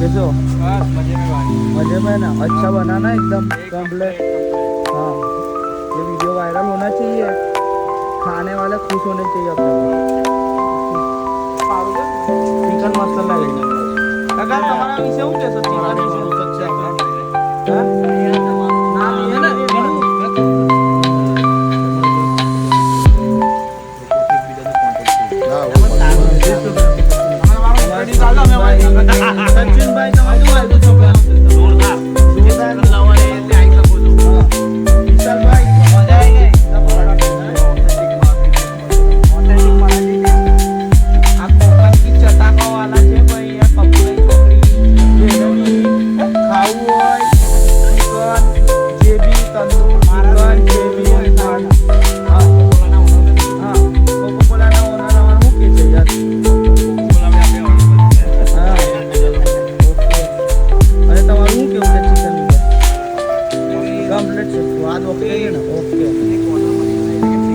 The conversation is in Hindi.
कैसे हो मज़े में ना अच्छा बनाना एकदम। कम्प्लेट हाँ। ये वीडियो वायरल होना चाहिए। खाने वाले खुश होने चाहिए अपने चिकन मसाला लेना काका तुम्हारा विषय हूँ। कैसा चिकन बहुत अच्छा है। नाम ये ना हाँ।, हाँ।, हाँ।, हाँ। વાત ઓકે ઓકે.